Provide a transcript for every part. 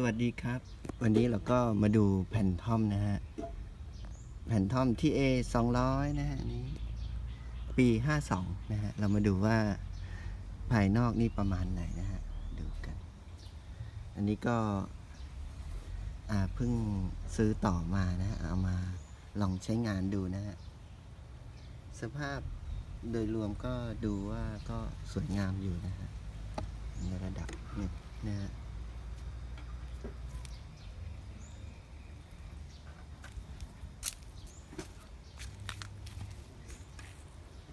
สวัสดีครับ วันนี้เราก็มาดูแผ่นทอมนะฮะ แผ่นทอมที่ A 200 นะฮะนี้ ปี 52 นะฮะ เรามาดูว่าภายนอกนี่ประมาณไหนนะฮะ ดูกัน อันนี้ก็เพิ่งซื้อต่อมานะฮะ เอามาลองใช้งานดูนะฮะ สภาพโดยรวมก็ดูว่าก็สวยงามอยู่นะฮะ ในระดับหนึ่งนะฮะ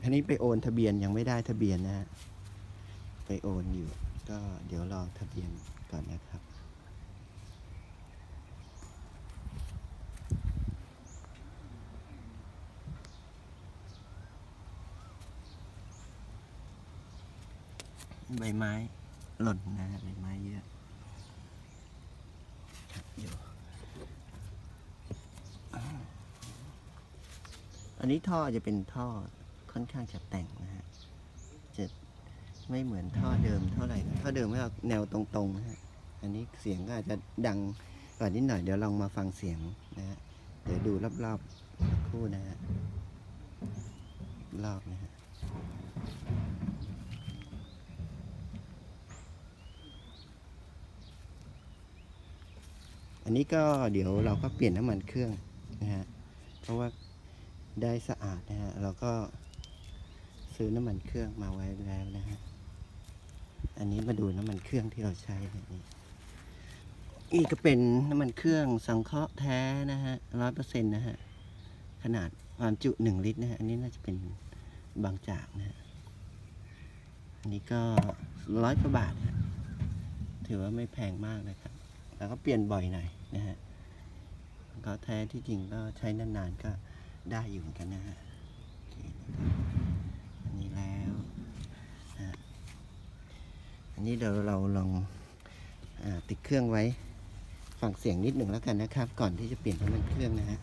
อันนี้ไปโอนทะเบียนยังไม่ได้ทะเบียนนะฮะไปโอนอยู่ ก็เดี๋ยวรอทะเบียนก่อนนะครับ ใบไม้หล่นนะใบไม้เยอะอยู่อ้าวอันนี้ท่อจะเป็นท่อ ค่อนข้างจะแต่งนะฮะจะไม่เหมือนท่อเดิมเท่าไหร่นะท่อเดิมไม่เอาแนวตรงๆนะฮะอันนี้เสียงก็อาจจะดังกว่านิดหน่อยเดี๋ยวลองมาฟังเสียงนะฮะเดี๋ยวดูรอบๆคู่นะฮะรอบนะฮะอันนี้ก็เดี๋ยวเราก็เปลี่ยนน้ำมันเครื่องนะฮะ เพราะว่าได้สะอาดนะฮะ เราก็ ซื้อน้ำมันเครื่องมาไว้แล้วนะฮะ อันนี้มาดูน้ำมันเครื่องที่เราใช้นะนี่นี่ก็เป็นน้ำมันเครื่องสังเคราะห์แท้นะฮะร้อยเปอร์เซ็นต์นะฮะ ขนาดความจุหนึ่งลิตรนะฮะ อันนี้น่าจะเป็นบางจากนะฮะ อันนี้ก็ร้อยกว่าบาทนะฮะถือว่าไม่แพงมากนะครับ แล้วก็เปลี่ยนบ่อยหน่อยนะฮะก็แท้ที่จริงก็ใช้นานๆก็ได้อยู่เหมือนกันนะฮะโอเคนะครับอันนี้แล้วนะฮะ อันนี้เดี๋ยวเราลองอติดเครื่องไว้ฟังเสียงนิดหนึ่งแล้วกันนะครับ ก่อนที่จะเปลี่ยนน้ำมันเครื่องนะฮะ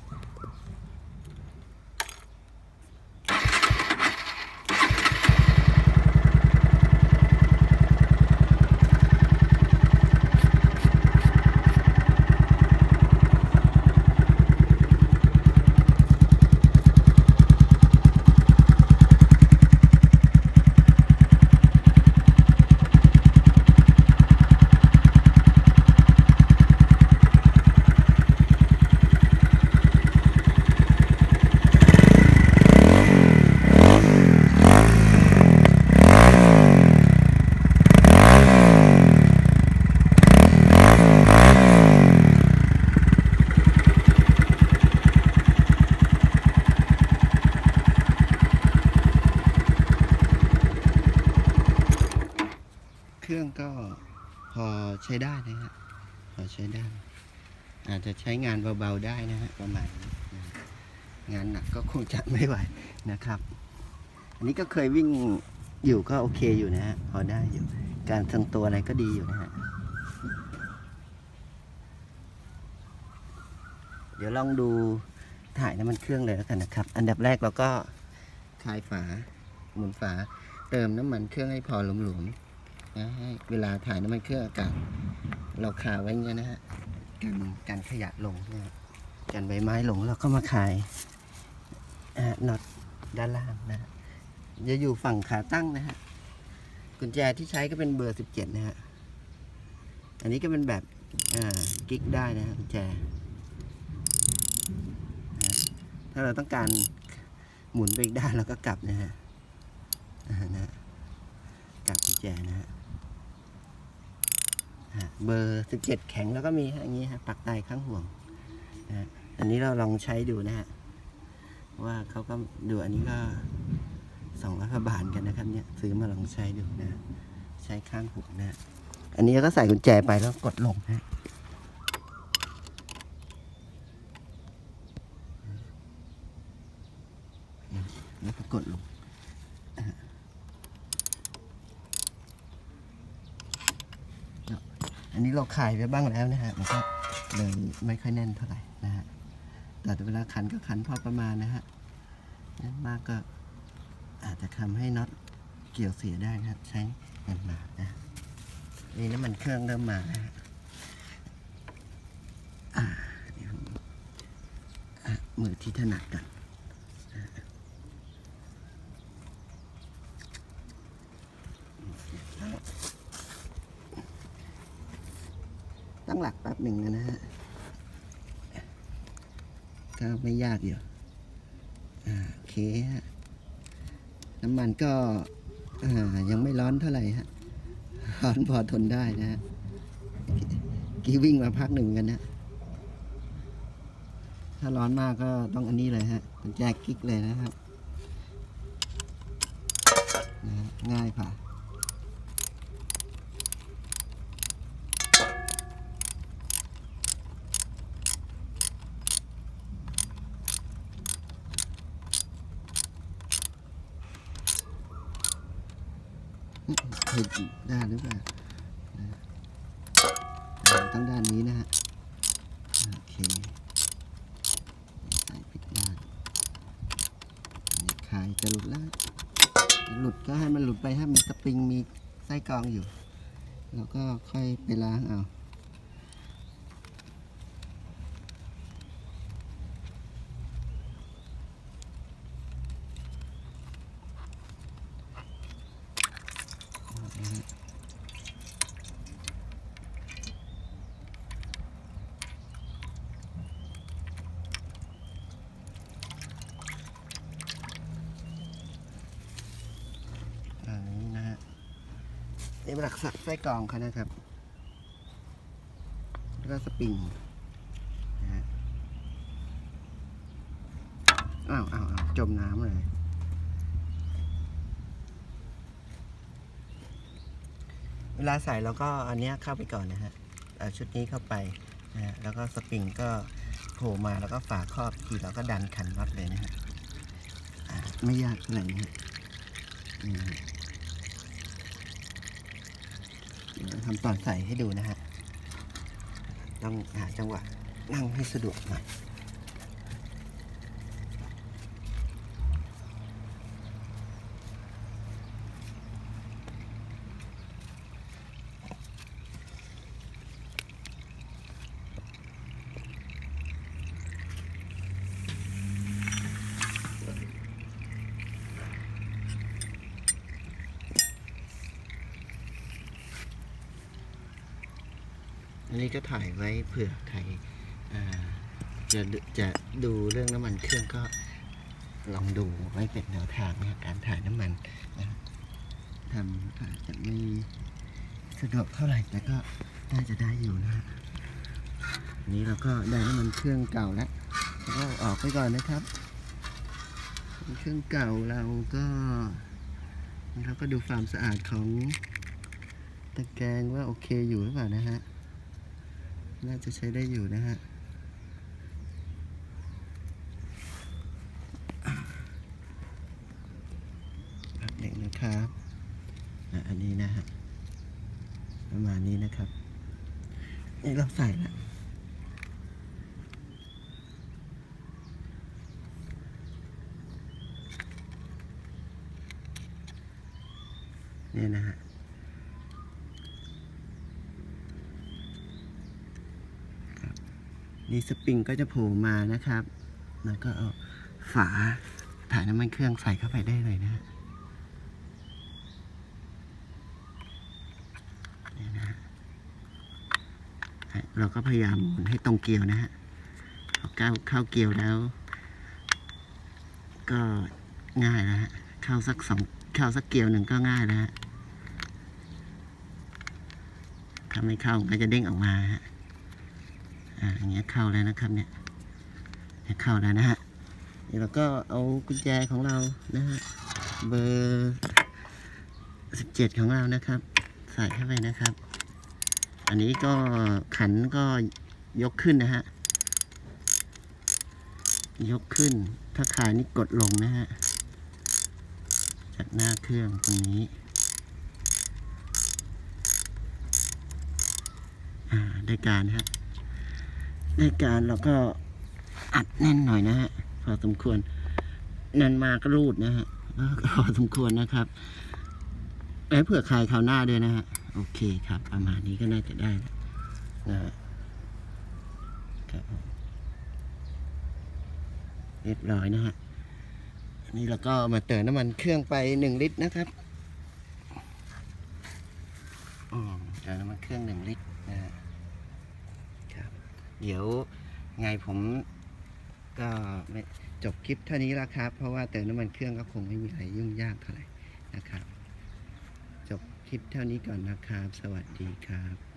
เครื่องก็พอ ใช้ได้นะฮะพอใช้ได้ อาจจะใช้งานเบาๆได้นะฮะประมาณนี้งานหนักก็คงจะไม่ไหวนะครับ อันนี้ก็เคยวิ่งอยู่ก็โอเคอยู่นะฮะพอได้อยู่ การทรงตัวอะไรก็ดีอยู่นะฮะเดี๋ยวลองดูถ่ายน้ำมันเครื่องเลยแล้วกันนะครับ อันดับแรกเราก็คลายฝาหมุนฝา เติมน้ำมันเครื่องให้พอหลวมๆ นะให้เวลาถ่ายน้ำมันเครื่องอากาศเราคาไว้เงี้ยนะฮะกันกันขยะลงนะกันใบไม้ลงเราก็มาคายอ่าน็อตด้านล่างนะจะอยู่ฝั่งขาตั้งนะฮะกุญแจที่ใช้ก็เป็นเบอร์สิบเจ็ดนะฮะอันนี้ก็เป็นแบบอ่ากิ๊กได้นะฮะกุญแจถ้าเราต้องการหมุนไปอีกด้านเราก็กลับนะฮะอ่านะฮะกับกุญแจนะฮะ เบอร์สิบเจ็ดแข็งแล้วก็มีฮะอย่างนี้ฮะปักใต้ข้างห่วงนะอันนี้เราลองใช้ดูนะฮะว่าเขาก็ดูอันนี้ก็สองร้อยกว่าบาทกันนะครับเนี่ยซื้อมาลองใช้ดูนะ ใช้ข้างห่วงนะ อันนี้ก็ใส่กุญแจไปแล้วกดลงฮะแล้วก็กดลงันนี้เราขายไปบ้างแล้วนะฮะมันก็เลยไม่ค่อยแน่นเท่าไหร่นะฮะแต่เวลาขันก็ขันพอประมาณนะฮะมากก็อาจจะทำให้น็อตเกี่ยวเสียได้นะครับ ใช้งานมานะนี่น้ำมันเครื่องเริ่มมานะฮะมือที่ถนัดกัน ตั้งหลักแป๊บหนึ่งนะฮะก็ไม่ยากอยู่อ่าโอเคฮะน้ำมันก็อ่ายังไม่ร้อนเท่าไหร่ฮะร้อนพอทนได้นะฮะกี้วิ่งมาพักหนึ่งกันนะถ้าร้อนมากก็ต้องอันนี้เลยฮะกุญแจกกิ๊กเลยนะครับง่ายผ่า เห็นด้านหรือเปล่านะอ่าต้องด้านนี้นะฮะโอเคใส่ปิดด้านคลายจะหลุดแล้วหลุดก็ให้มันหลุดไปให้มีสปริงมีไส้กรองอยู่ แล้วก็ค่อยไปล้างเอา อันนี้นะฮะนี่ เป็นหลักสักไส้กรองเขานะครับ แล้วก็สปริงนะฮะอ้าวอ้าวอ้าวจมน้ำเลย เวลาใส่เราก็อันนี้เข้าไปก่อนนะฮะชุดนี้เข้าไปนะแล้วก็สปริงก็โผล่มาแล้วก็ฝาครอบทีเราก็ดันขันน็อตเลยนะฮะไม่ยากเท่าไหร่นะฮะนี่นะฮะ เดี๋ยว ทำตอนใส่ให้ดูนะฮะ ต้องหาจังหวะนั่งให้สะดวกหน่อย นี้ก็ถ่ายไว้เผื่อใครจะจะดูเรื่องน้ำมันเครื่องก็ลองดูไว้เป็นแนวทางนการถ่ายน้ำมันนะทำอาจจะไม่สะดวกเท่าไหร่แต่ก็น่าจะได้อยู่นะฮะนี้เราก็ได้น้ำมันเครื่องเก่าแล้วแล้วก็ออกไปก่อนนะครับ เครื่องเก่าเราก็เราก็ดูความสะอาดของตะแกรงว่าโอเคอยู่หรือเปล่านะฮะ น่าจะใช้ได้อยู่นะฮะพักเด็กนะครับอะอันนี้นะฮะประมาณนี้นะครับ นี่เราใส่ละเนี่ยนะฮะ นี่สปริงก็จะโผล่มานะครับ แล้วก็เอาฝาถ่ายน้ำมันเครื่องใส่เข้าไปได้เลยนะฮะนี่นะเราก็พยายามหมุนให้ตรงเกลียวนะฮะพอก้าวเข้าเกลียวแล้ว ก็ง่ายแล้วฮะเข้าสักสองเข้าสักเกลียวหนึ่งก็ง่ายแล้วฮะถ้าไม่เข้ามันก็จะเด้งออกมาฮะ อ่าอย่างเงี้ยเข้าแล้วนะครับเนี่ยเข้าแล้วนะฮะนี่เราก็เอากุญแจของเรานะฮะเบอร์สิบเจ็ดของเรานะครับ ใส่เข้าไปนะครับ อันนี้ก็ขันก็ยกขึ้นนะฮะยกขึ้น ถ้าขายนี่กดลงนะฮะจากหน้าเครื่องตรงนี้อ่าได้การนะฮะ ในการเราก็อัดแน่นหน่อยนะฮะพอสมควรนันมาก็รูดนะฮะพอสมควรนะครับไว้เผื่อใครคราวหน้าด้วยนะฮะโอเคครับ ประมาณนี้ก็น่าจะได้นะฮะครับเรียบร้อยนะฮะนนี้เราก็มาเติมน้ำมันเครื่องไปหนึ่งลิตรนะครับอืมเติมน้ำมันเครื่องหนึ่งลิตร เดี๋ยวไงผมก็จบคลิปเท่านี้แล้วครับ เพราะว่าเติมน้ำมันเครื่องก็คงไม่มีอะไรยุ่งยากเท่าไหร่นะครับ จบคลิปเท่านี้ก่อนนะครับ สวัสดีครับ